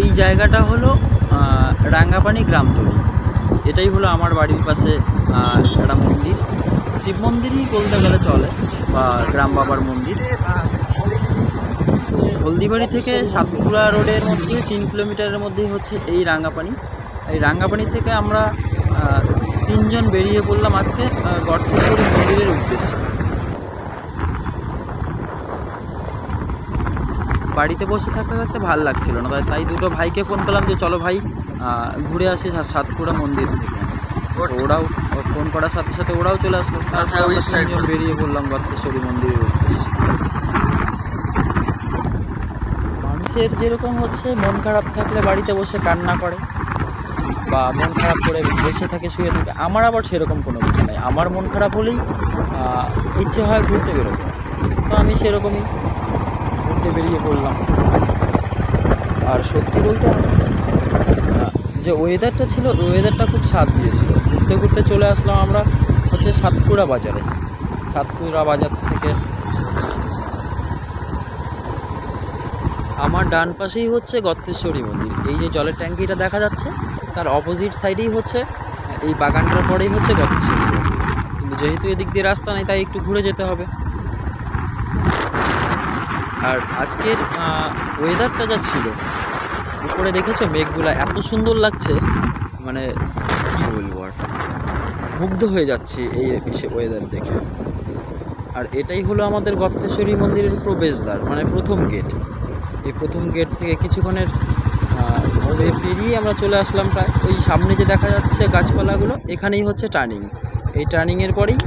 এই জায়গাটা হলো রাঙ্গাপানি গ্রামতলি এটাই হলো আমার বাড়ির পাশে একটা মন্দির। শিব মন্দিরই বলতে গেলে চলে, বা গ্রাম বাবার মন্দির। হলদিবাড়ি থেকে সাতপুরা রোডের মধ্যে, তিন কিলোমিটারের মধ্যেই হচ্ছে এই রাঙ্গাপানি। এই রাঙ্গাপানি থেকে আমরা তিনজন বেরিয়ে পড়লাম আজকে গর্তেশ্বরী মন্দিরের উদ্দেশ্যে। বাড়িতে বসে থাকতে থাকতে ভালো লাগছিল না। তাই- দুটো ভাইকে ফোন করলাম যে চলো ভাই ঘুরে আসি সাতপুরা মন্দির থেকে। ওরাও ফোন করার সাথে সাথে ওরাও চলে আসলো। তিনজন বেরিয়ে পড়লাম গর্তেশ্বরী মন্দিরের উদ্দেশ্যে। মানুষের যেরকম হচ্ছে মন খারাপ থাকলে বাড়িতে বসে কান্না করে বা মন খারাপ করে বসে থাকে শুয়ে থাকে। আমার আবার সেরকম কোনো কিছু নেই। আমার মন খারাপ হলেই ইচ্ছে হয় ঘুরতে বেরোতে। তো আমি সেরকমই ঘুরতে বেরিয়ে পড়লাম। আর সত্যি বলতে যে ওয়েদারটা ছিল ওয়েদারটা খুব স্বাদ দিয়েছিল। ঘুরতে ঘুরতে চলে আসলাম আমরা হচ্ছে সাতপুরা বাজারে। সাতপুরা বাজার থেকে। আমার ডান পাশেই হচ্ছে গত্তেশ্বরী মন্দির। এই যে জলের ট্যাঙ্কিটা দেখা যাচ্ছে, তার অপোজিট সাইডেই হচ্ছে, এই বাগানটার পরেই হচ্ছে গত্তেশ্বরী মন্দির। কিন্তু যেহেতু এদিক দিয়ে রাস্তা নেই, তাই একটু ঘুরে যেতে হবে। আর আজকের ওয়েদারটা যা ছিল, উপরে দেখেছ মেঘগুলো এত সুন্দর লাগছে মানে কি বলব আর, মুগ্ধ হয়ে যাচ্ছে এই ওয়েদার দেখে। আর এটাই হলো আমাদের গপ্তেশ্বরী মন্দিরের প্রবেশদ্বার মানে প্রথম গেট এই প্রথম গেট থেকে কিছুক্ষণের পেরিয়ে আমরা চলে আসলাম প্রায়, ওই সামনে যে দেখা যাচ্ছে গাছপালাগুলো, এখানেই হচ্ছে টার্নিং এই টার্নিংয়ের পরেই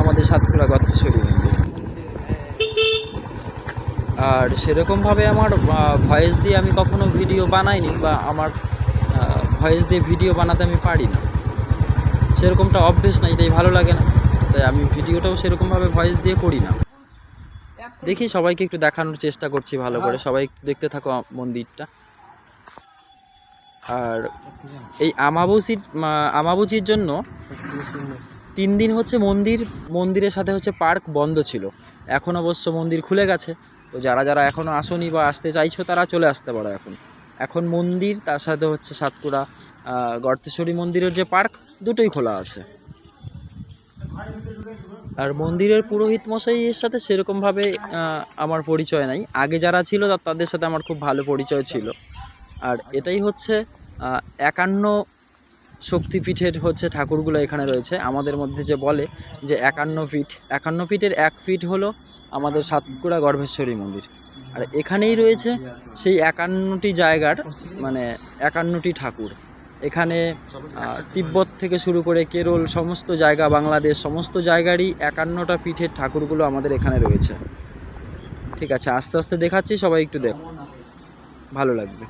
আমাদের সাতপুরা গপ্তেশ্বরী মন্দির। আর সেরকমভাবে আমার ভয়েস দিয়ে আমি কখনো ভিডিও বানাইনি বা আমার ভয়েস দিয়ে ভিডিও বানাতে আমি পারি না। সেরকমটা অভ্যেস নাই, তাই ভালো লাগে না। তাই আমি ভিডিওটাও সেরকমভাবে ভয়েস দিয়ে করি না। দেখি, সবাইকে একটু দেখানোর চেষ্টা করছি ভালো করে। সবাই দেখতে থাকো মন্দিরটা। আর এই আমাবুসির আমাবুচির জন্য তিন দিন হচ্ছে মন্দির, মন্দিরের সাথে হচ্ছে পার্ক বন্ধ ছিল। এখন অবশ্য মন্দির খুলে গেছে। তো যারা যারা এখনও আসনি বা আসতে চাইছো তারা চলে আসতে পারো এখন। এখন মন্দির তার সাথে হচ্ছে আহ, গর্তেশ্বরী মন্দিরের যে পার্ক দুটোই খোলা আছে। আর মন্দিরের পুরোহিত মশাইয়ের সাথে সেরকমভাবে আমার পরিচয় নাই। আগে যারা ছিল তাদের সাথে আমার খুব ভালো পরিচয় ছিল। আর এটাই হচ্ছে আহ, শক্তিপীঠের হচ্ছে ঠাকুরগুলো এখানে রয়েছে। আমাদের মধ্যে যে বলে যে একান্ন ফিট একান্ন ফিটের এক ফিট হলো আমাদের সাতপুরা গর্ভেশ্বরী মন্দির। আর এখানেই রয়েছে সেই একান্নটি জায়গার মানে একান্নটি ঠাকুর। এখানে তিব্বত থেকে শুরু করে কেরল, সমস্ত জায়গা, বাংলাদেশ, সমস্ত জায়গারই একান্নটা পিঠের ঠাকুরগুলো আমাদের এখানে রয়েছে। ঠিক আছে, আস্তে আস্তে দেখাচ্ছি, সবাই একটু দেখো। ভালো লাগবে।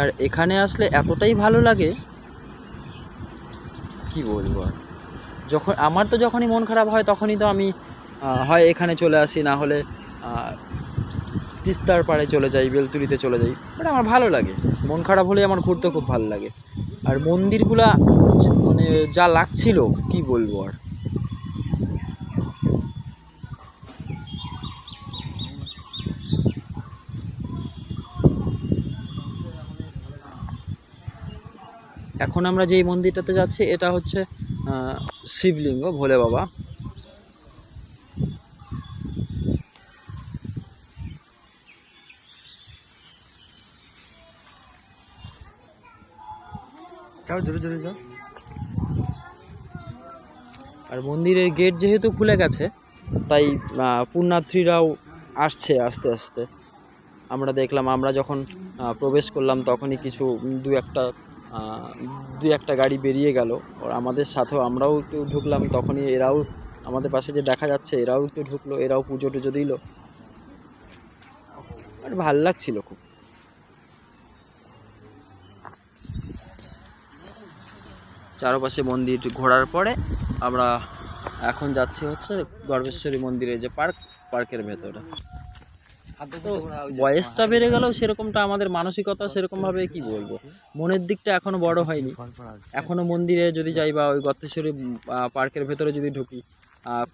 আর এখানে আসলে এতটাই ভালো লাগে, কি বলব আর? যখন, আমার তো যখনই মন খারাপ হয়, তখনই তো আমি হয় এখানে চলে আসি, না হলে তিস্তার পাড়ে চলে যাই, বেলতুলিতে চলে যাই। বাট আমার ভালো লাগে। মন খারাপ হলে আমার ঘুরতে খুব ভালো লাগে। আর মন্দিরগুলা যে- মানে যা লাগছিল, কি বলব আর? এখন আমরা যেই মন্দিরটাতে যাচ্ছি, এটা হচ্ছে শিবলিঙ্গ, ভোলে বাবা। যাও, জোরে জোরে যাও। আর মন্দিরের গেট যেহেতু খুলে গেছে, তাই পুণ্যার্থীরাও আসছে আস্তে আস্তে। আমরা দেখলাম, আমরা যখন প্রবেশ করলাম, তখনই কিছু দু একটা দু একটা গাড়ি বেরিয়ে গেল। আর আমাদের সাথেও আমরাও একটু ঢুকলাম, তখনই এরাও আমাদের পাশে যে দেখা যাচ্ছে, এরাও একটু ঢুকলো, এরাও পুজো টুজো দিল। আর ভালো লাগছিল খুব। চারপাশে মন্দির ঘোরার পরে আমরা এখন যাচ্ছি হচ্ছে গর্বেশ্বরী মন্দিরে যে পার্ক পার্কের ভেতরে। তো বয়সটা বেড়ে গেলেও সেরকমটা আমাদের মানসিকতা সেরকমভাবে কি বলব? মনের দিকটা এখনও বড় হয়নি। এখনও মন্দিরে যদি যাই বা ওই গর্তেশ্বরী পার্কের ভেতরে যদি ঢুকি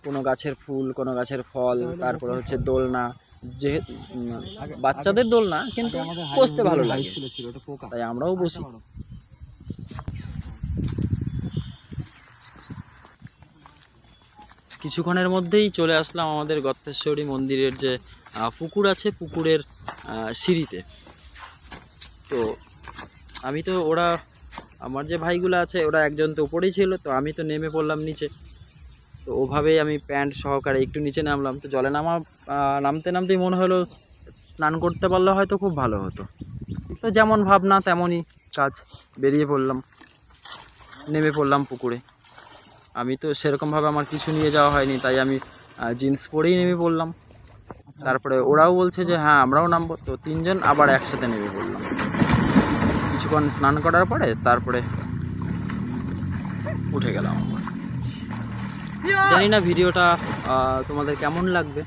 কোনো গাছের ফুল কোনো গাছের ফল তারপরে হচ্ছে দোলনা যে বাচ্চাদের দোলনা কিন্তু বসতে ভালো লাগে। তাই আমরাও বসি। কিছুক্ষণের মধ্যেই চলে আসলাম আমাদের গত্তেশ্বরী মন্দিরের যে পুকুর আছে, পুকুরের সিঁড়িতে। তো আমি তো ওরা, আমার যে ভাইগুলো আছে, ওরা একজন তো উপরেই ছিল, তো আমি তো নেমে পড়লাম নিচে। তো ওভাবেই আমি প্যান্ট সহকারে একটু নিচে নামলাম। তো জলে নামা নামতে নামতেই মনে হলো স্নান করতে পারলে হয়তো খুব ভালো হতো। তো যেমন ভাবনা, তেমনই কাজ, বেরিয়ে পড়লাম। নেমে পড়লাম পুকুরে। আমি তো সেরকমভাবে আমার কিছু নিয়ে যাওয়া হয়নি তাই আমি জিন্স পরেই নেমে পড়লাম তারপরে ওরাও বলছে যে হ্যাঁ আমরাও নামবো। তো তিনজন আবার একসাথে নেমে পড়লাম কিছুক্ষণ স্নান করার পরে তারপরে উঠে গেলাম জানি না ভিডিওটা তোমাদের কেমন লাগবে।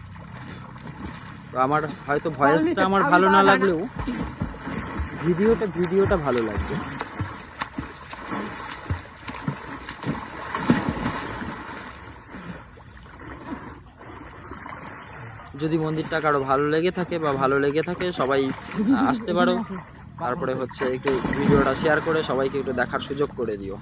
তো আমার হয়তো ভয়েসটা আমার ভালো না লাগলেও ভিডিওটা ভিডিওটা ভালো লাগবে। যদি মন্দিরটা কারও ভালো লেগে থাকে বা ভালো লেগে থাকে, সবাই আসতে পারো। তারপরে হচ্ছে একটু ভিডিওটা শেয়ার করে সবাইকে একটু দেখার সুযোগ করে দিও।